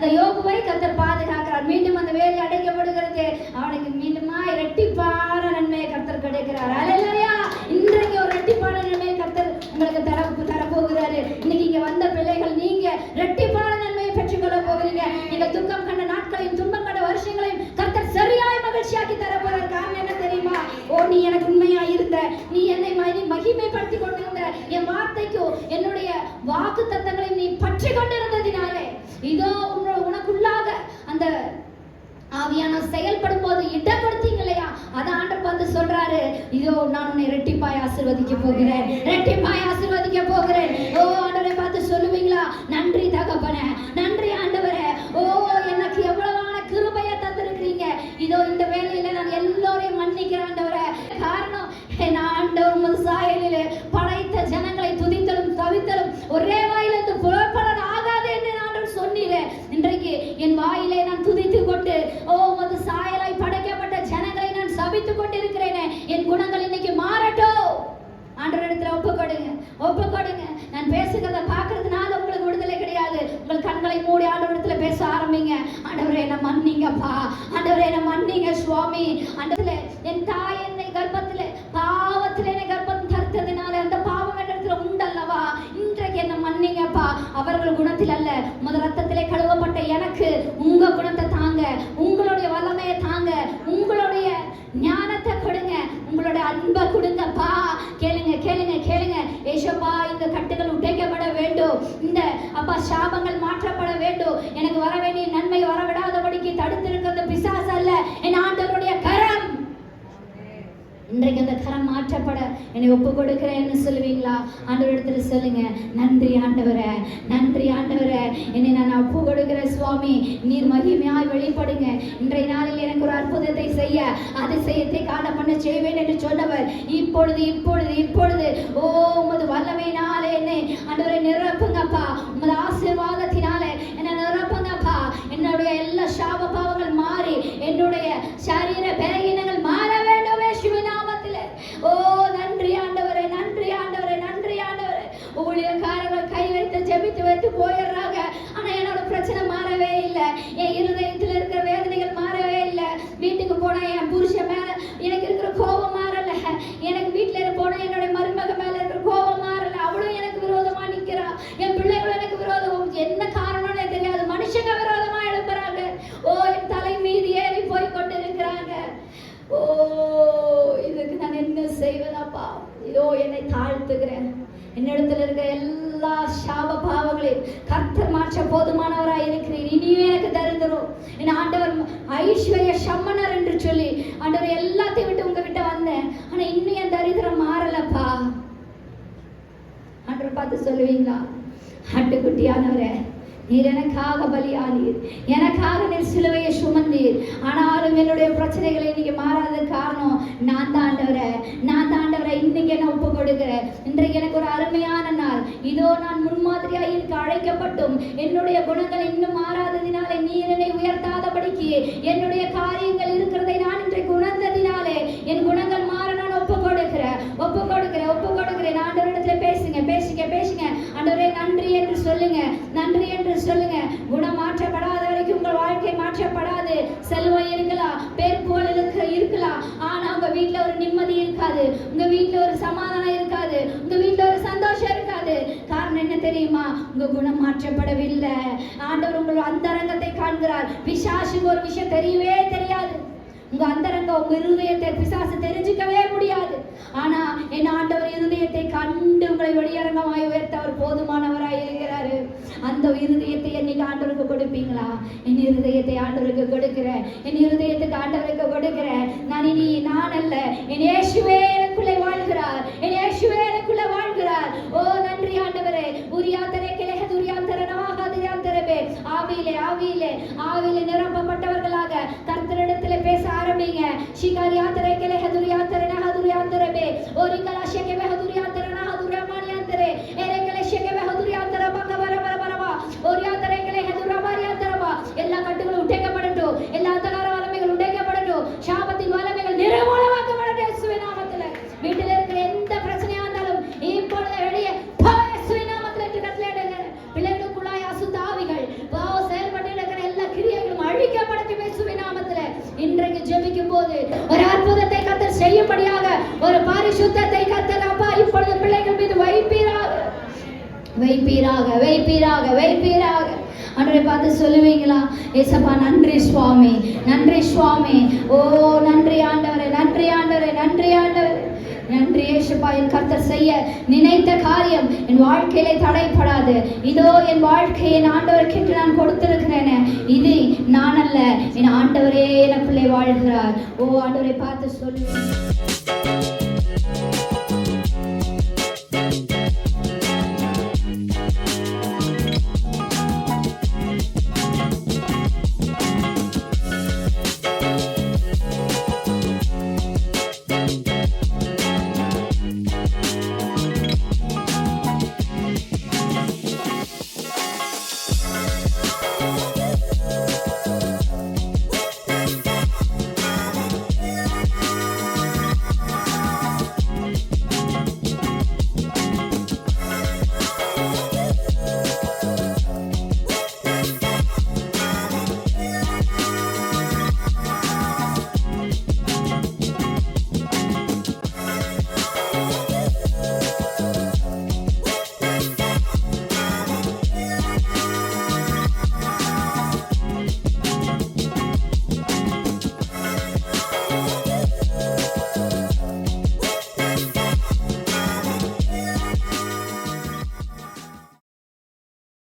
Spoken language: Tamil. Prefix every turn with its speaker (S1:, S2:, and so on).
S1: அந்த யோகுவை கத்தர் பாதுகாக்கிறார். மீண்டும் அந்த வேலை அடைக்கப்படுகிறது. அவனுக்கு மீண்டுமா இரட்டிப்பான நன்மையை கத்தர் கிடைக்கிறார். அல்லையா இன்றைக்கு ஒரு இரட்டிப்பான நன்மையை கத்தர் உங்களுக்கு தர தரப்போகிறாரு. இன்னைக்கு இங்க வந்த பிள்ளைகள் நீங்க இரட்டிப்பான நன்மையை பெற்றுக்கொள்ள போகிறீங்க. நீங்க துக்கம் கண்ட நாட்களையும் துன்பம் கண்ட வருஷங்களையும் கத்தர் சரியாய் மகிழ்ச்சியாக்கி தர போறார் காரணம் என்ன தெரியுமா? ஓ நீ எனக்கு உண்மையா இருந்த. நீ என்னை மகிமைப்படுத்தி கொண்டிருந்த. என் வார்த்தைக்கு செயல்படும் போது இடப்படுத்தீங்க இல்லையா அத ஆண்டர் பார்த்து சொல்றாரு இதோ நான் உன்னை ரெட்டிப்பாய் ஆசிர்வதிக்க போகிறேன். ரெட்டிப்பாய் ஆசிர்வதிக்க போகிறேன். ஓ ஆண்டவரை பார்த்து சொல்லுவீங்களா? நன்றி தகப்பன நன்றி ஆண்டவரே. ஓ எனக்கு எவ்வளவான கிருபைய தந்திருக்கிறீங்க. இதோ இந்த வேலையில நான் எல்லோரையும் மன்னிக்கிறேன் ஆண்டவரே. காரணம் என் ஆண்டவர் உமது சாயலிலே படைத்த ஜனங்களை துதித்தலும் தவித்தலும் ஒரே வாயிலிருந்து புறப்படன் ஆகாது என்று நான் சொன்னீரே. இன்றைக்கு என் வாயிலே நான் துதித்து கொண்டு ஓ உமது சாயலாய் படைக்கப்பட்ட ஜனங்களை நான் சபித்துக் கொண்டிருக்கிறேனே என் குணங்கள் இன்னைக்கு மாறட்டும் ஆண்டவரிடத்துல ஒப்பு கொடுங்க ஒப்பு கொடுங்க நான் பேசுகிறத பார்க்கறதுனால உங்களுக்கு விடுதலை கிடையாது. உங்கள் கண்களை மூடி ஆண்டவரத்துல பேச ஆரம்பிங்க. ஆண்டவரே என்ன மன்னிங்கப்பா. ஆண்டவரே என்ன மன்னிங்க சுவாமி. ஆண்டவரே என் தாய் என்னை கர்ப்பத்துல பாவத்துல என்னை கர்ப்பம் தரித்ததினால அந்த பாவம் இடத்துல உண்டல்லவா? இன்றைக்கு என்ன மன்னிங்கப்பா. அவர்கள் குணத்தில் அல்ல. உமது ரத்தத்திலே கழுவப்பட்ட எனக்கு உங்க குணத்தை தாங்க. உங்களுடைய வல்லமையை தாங்க. உங்களுடைய ஞானத்தை கொடுங்க. உங்களுடைய அன்பை கொடுங்க. இந்த அப்பா சாபங்கள் மாற்றப்பட வேண்டும். எனக்கு வர வேண்டிய நன்மை வரவிடாதபடிக்கு தடுத்திருக்கிறது பிசாஸ் அல்ல. என் ஆண்டவருடைய கரம். இன்றைக்கு அந்த கரம் மாற்றப்பட என்னை ஒப்பு கொடுக்கிறேன்னு சொல்லுவீங்களா ஆண்டவரிடத்துல சொல்லுங்க நன்றி ஆண்டவரே நன்றி ஆண்டவரே. என்னை நான் ஒப்பு கொடுக்கிறேன் சுவாமி. நீர் மகிமையாய் வெளிப்படுங்க. இன்றைய நாளில் எனக்கு செய்ய அதிசயத்தை காண பண்ண செய்வேன் என்று சொன்னவர். இப்பொழுது இப்பொழுது இப்பொழுது. ஓ உமது வல்லமையினாலே என்னை அன்றரை நிரப்புங்கப்பா. உமது ஆசீர்வாதத்தினாலே என்னை நிரப்புங்கப்பா. என்னுடைய எல்லா சாப பாவங்கள் மாறி என்னுடைய சரீர பலகீனங்கள் மாற வேண்டும் இயேசுவின் ஓ நன்றி ஆண்டவரே நன்றி ஆண்டவரே நன்றி ஆண்டவரே. ஊழியக்காரர்கள் கை வைத்து ஜெபித்து வைத்து போயிடுறாங்க. ஆனா என்னோட பிரச்சனை மாறவே இல்லை. என் இருதயத்தில் இருக்கிற வேதனைகள் மாறவே இல்லை வீட்டுக்கு போனா என் புருஷன் மேல எனக்கு இருக்கிற கோபம் மாறல. எனக்கு வீட்டுல இருந்து போனா என்னோட மருமக மேல இருக்கிற கோபம் மாறல. அவளும் எனக்கு விரோதமா நிக்கிறா. என் பிள்ளைகளும் எனக்கு விரோதம். என்ன காரணம்னு தெரியாது. மனுஷங்க விரோதமா எழுப்புறாங்க. ஓ என் தலை மீது ஏறி போய் கொண்டிருக்கிறாங்க. ஓ இதுக்கு நான் என்ன செய்வதாப்பா இதோ என்னை தாழ்த்துகிறேன். என்னிடத்துல இருக்கிற எல்லா சாப பாவங்களையும் கர்த்தர் மாற்ற போதுமானவராய் இருக்கிறீர். இனியும் எனக்கு தருந்துரும் என் ஆண்டவர் ஐஸ்வர்ய சம்மனர் என்று சொல்லி ஆண்டவர் எல்லாத்தையும் விட்டு உங்க கிட்ட வந்தேன். ஆனா இன்னும் என் தரித்திரம் மாறலப்பா. ஆண்டவர் பார்த்து சொல்லுவீங்களா? ஆட்டுக்குட்டியானவரே நீர் எனக்காக பலியானீர். எனக்காக நீர் சிலுவையை சுமந்தீர். ஆனாலும் என்னுடைய பிரச்சனைகளை இன்னைக்கு மாறாத காரணம் நான் தாண்டவரை நான் தாண்டவரை இன்னைக்கு என்ன ஒப்பு கொடுக்கிறேன் இன்றைக்கு எனக்கு ஒரு அருமையான நாள். இதோ நான் முன்மாதிரியாக இருக்க அழைக்கப்பட்டும். என்னுடைய குணங்கள் இன்னும் மாறாததினாலே நீர் என்னை உயர்த்தாதபடிக்கு என்னுடைய காரியங்கள் இருக்கிறதை நான் இன்றைக்கு உணர்ந்ததினாலே என் குணங்கள் மாற நான் ஒப்பு கொடுக்கிறேன் ஒப்பு கொடுக்கிறேன் ஒப்பு கொடுக்கிறேன் ஆண்டவரிடத்துல பேசுங்க பேசுங்க பேசுங்க. ஆண்டவரே நன்றி என்று சொல்லுங்க நன்றி என்று சொல்லுங்க. குணம் மாற்றப்படாத வரைக்கும் உங்கள் வாழ்க்கை மாற்றப்படாது. செல்வம் இருக்கலாம் பேர் புகழ் இருக்கலாம். ஆனா உங்க வீட்டுல ஒரு நிம்மதி இருக்காது. உங்க வீட்டுல ஒரு சமாதானம் இருக்காது. உங்க வீட்ல ஒரு சந்தோஷம் இருக்காது காரணம் என்ன தெரியுமா? உங்க குணம் மாற்றப்படவில்லை. ஆண்டவர் உங்கள் அந்தரங்கத்தை காண்கிறார். பிசாசுக்கு ஒரு விஷயம் தெரியவே தெரியாது. உங்க அந்தரங்க உங்க இருதயத்தை பிசாசு தெரிஞ்சுக்கவே முடியாது. ஆனா என் ஆண்டவர் இருதயத்தை கண்டு உங்களை வெளியரங்கமாய் உயர்த்த அவர் போதுமானவராய் இருக்கிறாரு. அந்த இருதயத்தை என்னைக்கு ஆண்டவருக்கு கொடுப்பீங்களா? என் இருதயத்தை ஆண்டவருக்கு கொடுக்கிறேன். என் இருதயத்துக்கு ஆண்டவருக்கு கொடுக்கிறேன். நான் இனி நான் அல்ல. என் இயேசுவே எனக்குள்ளே வாழ்கிறார். și என்று ஜெபிக்கும் போது ஒரு அற்புதத்தை கத்தர் செய்யும்படியாக ஒரு பாரிசுத்தத்தை கத்தர் அப்பா இப்பொழுது பிள்ளைகள் மீது வைப்பீராக. வைப்பீராக வைப்பீராக வைப்பீராக. அன்றை பார்த்து சொல்லுவீங்களா? ஏசப்பா நன்றி சுவாமி நன்றி சுவாமி. ஓ நன்றி ஆண்டவரே நன்றி ஆண்டவரே நன்றி ஆண்டவரே. நன்றி ஏசப்பா என் கர்த்தர் செய்ய நினைத்த காரியம் என் வாழ்க்கையிலே தடைப்படாது. இதோ என் வாழ்க்கையை என் ஆண்டவருக்கு நான் கொடுத்திருக்கிறேன். இது நான் அல்ல என் ஆண்டவரே எனக்குள்ளே வாழ்கிறார். ஓ ஆண்டவரை பார்த்து சொல்லுவேன்